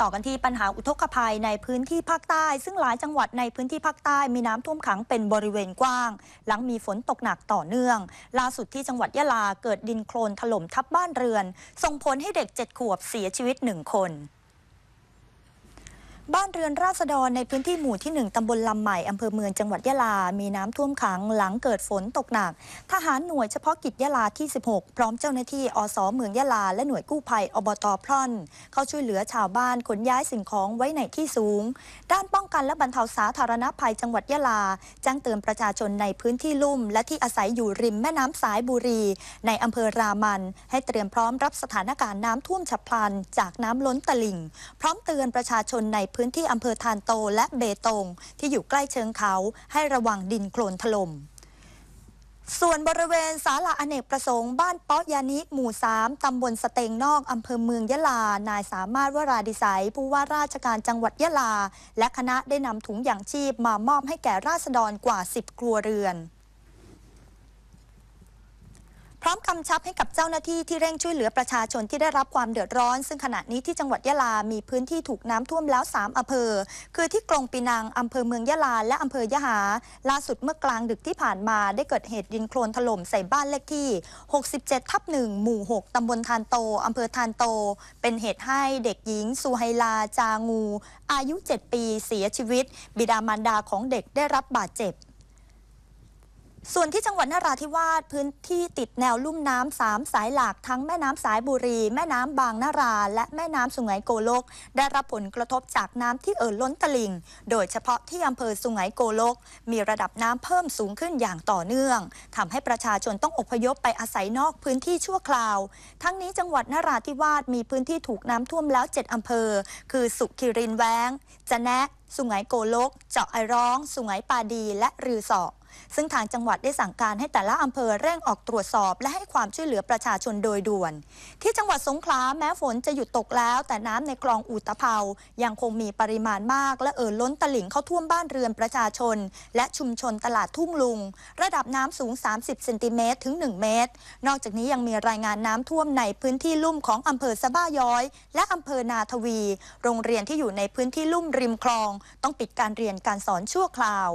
ต่อกันที่ปัญหาอุทกภัยในพื้นที่ภาคใต้ ซึ่งหลายจังหวัดในพื้นที่ภาคใต้มีน้ำท่วมขังเป็นบริเวณกว้าง หลังมีฝนตกหนักต่อเนื่อง ล่าสุดที่จังหวัดยะลาเกิดดินโคลนถล่มทับบ้านเรือน ส่งผลให้เด็กเจ็ดขวบเสียชีวิตหนึ่งคน บ้านเรือนราษฎรในพื้นที่หมู่ที่ 1 ตำบลลำใหม่ อำเภอเมืองจังหวัดยะลา มีน้ำท่วมขังหลังเกิดฝนตกหนัก ทหารหน่วยเฉพาะกิจยะลาที่ 16 พร้อมเจ้าหน้าที่อสเมืองยะลา และหน่วยกู้ภัยอบตพร่อน เข้าช่วยเหลือชาวบ้านขนย้ายสิ่งของไว้ในที่สูง ด้านป้องกันและบรรเทาสาธารณภัยจังหวัดยะลาแจ้งเตือนประชาชนในพื้นที่ลุ่ม และที่อาศัยอยู่ริมแม่น้ำสายบุรี ในอำเภอรามัน ให้เตรียมพร้อมรับสถานการณ์น้ำท่วมฉับพลัน จากน้ำล้นตลิ่ง พร้อมเตือนประชาชนในพื้นที่อำเภอทานโตและเบตง ที่อยู่ใกล้เชิงเขาให้ระวังดินโคลนถล่มส่วนบริเวณศาลาอเนกประสงค์บ้านเปาะยานิหมู่ 3 ตำบลสเตงนอก อำเภอเมืองยะลา นายสามารถวราดิสัย ผู้ว่าราชการจังหวัดยะลา และคณะได้นำถุงยางชีพมามอบให้แก่ราษฎรกว่า 10 ครัวเรือน ร้อมกำชับให้กับเจ้าหน้าที่ที่เร่งช่วยเหลือประชาชนที่ได้รับความเดือดร้อน ซึ่งขณะนี้ที่จังหวัดยะลา มีพื้นที่ถูกน้ำท่วมแล้ว 3อำเภอ คือที่กรงปีนังอำเภอเมืองยะลา และอำเภอยะหา ล่าสุดเมื่อกลางดึกที่ผ่านมาได้เกิดเหตุดินโคลนถล่มใส่บ้านเลขที่ 67 ทับ1หมู่ 6 ตำบลทานโตอำเภอทานโต เป็นเหตุให้เด็กหญิงสุไฮลาจางู อายุ 7 ปี เสียชีวิต บิดามารดาของเด็กได้รับบาดเจ็บ ส่วนที่จังหวัดนราธิวาสพื้นที่ติดแนวลุ่มน้ำสามสายหลักทั้งแม่น้ำสายบุรี แม่น้ำบางนารา และแม่น้ำสุไหงโกลก ได้รับผลกระทบจากน้ำที่เอ่อล้นตลิ่ง โดยเฉพาะที่อำเภอสุไหงโกลก มีระดับน้ำเพิ่มสูงขึ้นอย่างต่อเนื่องทำให้ประชาชนต้องอพยพไปอาศัยนอกพื้นที่ชั่วคราว ทั้งนี้จังหวัดนราธิวาสมีพื้นที่ถูกน้ำท่วมแล้ว 7อำเภอ คือสุขิรินแวงจะแนะ สุไหงโกลก เจาะไอร้อง สุไหงปาดี และรือสอ ซึ่งทางจังหวัดได้สั่งการให้แต่ละอำเภอเร่งออกตรวจสอบ และให้ความช่วยเหลือประชาชนโดยด่วน ที่จังหวัดสงขลาแม้ฝนจะหยุดตกแล้ว แต่น้ำในคลองอุตภเปายังคงมีปริมาณมาก และเอ่อล้นตลิ่งเข้าท่วมบ้านเรือนประชาชน และชุมชนตลาดทุ่งลุง ระดับน้ำสูง 30เซนติเมตรถึง 1 เมตร นอกจากนี้ยังมีรายงานน้ำท่วมในพื้นที่ลุ่มของอำเภอสะบ้าย้อย และอำเภอนาทวี โรงเรียนที่อยู่ในพื้นที่ลุ่มริมคลอง ต้องปิดการเรียนการสอนชั่วคราว